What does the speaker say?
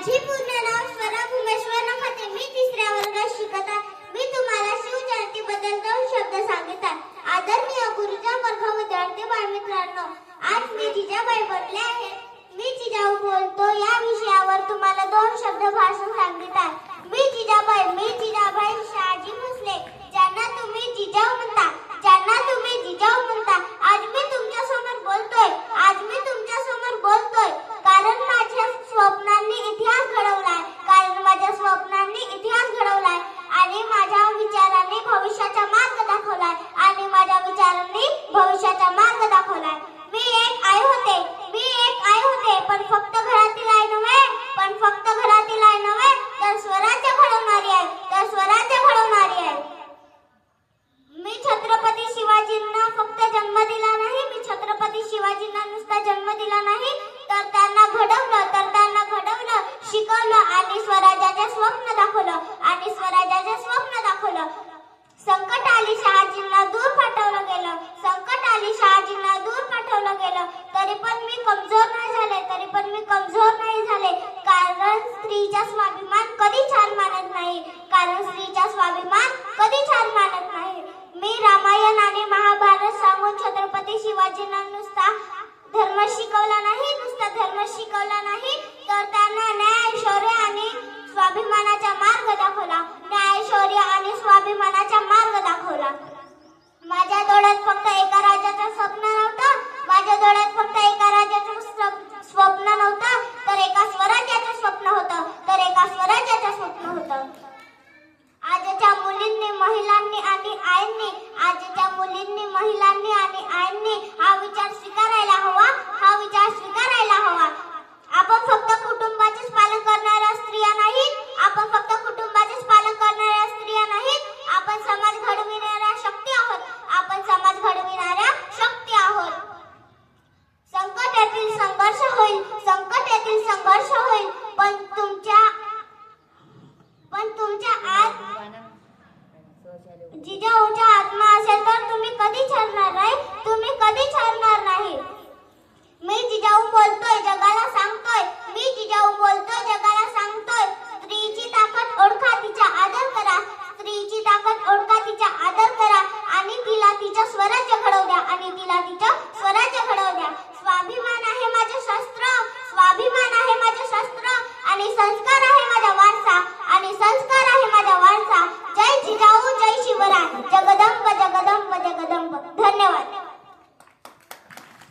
माझे पूर्ण नाव स्वरा भुमेश्वर नखाते. मी तिसऱ्या वर्गात शिकत आहे. मी तुम्हाला शिवजयंती बद्दल दोन शब्द सांगत आहे आदरणीय गुरुच्या वर्ग विद्यार्थी बालमित्रांनो आज मी जिजाबाई बनले आहे. मी जिजाऊ बोलतो. या विषयावर तुम्हाला दोन शब्द भाषण सांगित आहे. आणि स्वराज्याचे स्वप्न दाखवलं आणि स्वराज्याचे स्वप्न दाखवलं. संकट आली शहाजींना दूर पाठवलं गेलं. संकट आली शहाजींना दूर पाठवलं गेलं. तरी पण मी कमजोर नाही झाले तरी पण मी कमजोर नाही झाले. कारण स्त्रीचा स्वाभिमान कधी छान मानत नाही. कारण स्त्रीचा स्वाभिमान कधी छान मानत नाही. मी रामायण आणि महाभारत सांगून छत्रपती शिवाजींना नुसता धर्म शिकवला नाही एका राजाचं स्वप्न नव्हतं. माझ्या डोळ्यात फक्त puncaan jauh